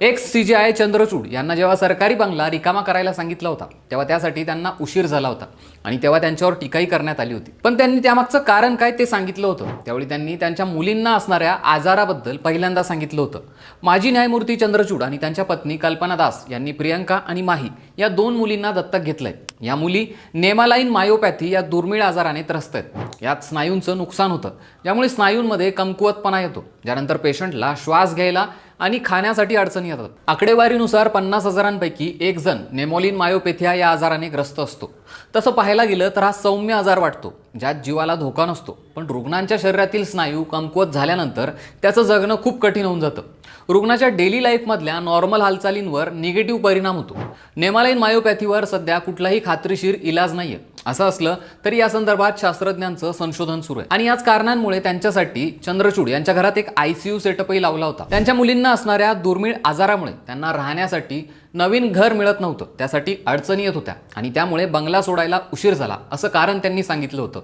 Ex C J I Chandrachud यांना जेव्हा सरकारी बंगला रिकामा करायला सांगितला होता तेव्हा त्यासाठी त्यांना उशीर झाला होता आणि तेव्हा त्यांच्यावर टीकाही करण्यात आली होती. पण त्यांनी त्यामागचं कारण काय ते सांगितलं होतं? त्यावेळी त्यांनी त्यांच्या मुलींना असणाऱ्या आजाराबद्दल पहिल्यांदा सांगितलं होतं. माजी न्यायमूर्ती चंद्रचूड आणि त्यांच्या पत्नी कल्पना दास यांनी प्रियंका आणि माही या दोन मुलींना दत्तक घेतलंय. या मुली नेमालाईन मायोपॅथी या दुर्मिळ आजाराने त्रस्त आहेत. यात स्नायूंचं नुकसान होतं. ज्यामुळे स्नायूंमध्ये कमकुवतपणा येतो. ज्यानंतर पेशंटला श्वास घ्यायला आणि खाण्यासाठी अडचणी येतात. आकडेवारीनुसार पन्नास हजारांपैकी एक जण नेमोलिन मायोपॅथिया या आजाराने ग्रस्त असतो. तसं पाहायला गेलं तर हा सौम्य आजार वाटतो. ज्यात जीवाला धोका नसतो पण रुग्णांच्या शरीरातील स्नायू कमकुवत झाल्यानंतर त्याचं जगणं खूप कठीण होऊन जातं. रुग्णाच्या डेली लाईफमधल्या नॉर्मल हालचालींवर निगेटिव्ह परिणाम होतो. नेमालाईन मायोपॅथीवर सध्या कुठलाही खात्रीशीर इलाज नाहीये. असं असलं तरी या संदर्भात शास्त्रज्ञांचं संशोधन सुरू आहे. आणि याच कारणांमुळे त्यांच्यासाठी चंद्रचूड यांच्या घरात एक आयसीयू सेटअपही लावला होता. त्यांच्या मुलींना असणाऱ्या दुर्मिळ आजारामुळे त्यांना राहण्यासाठी नवीन घर मिळत नव्हतं. त्यासाठी अडचणी येत होत्या. आणि त्यामुळे बंगला सोडायला उशीर झाला असं कारण त्यांनी सांगितलं होतं.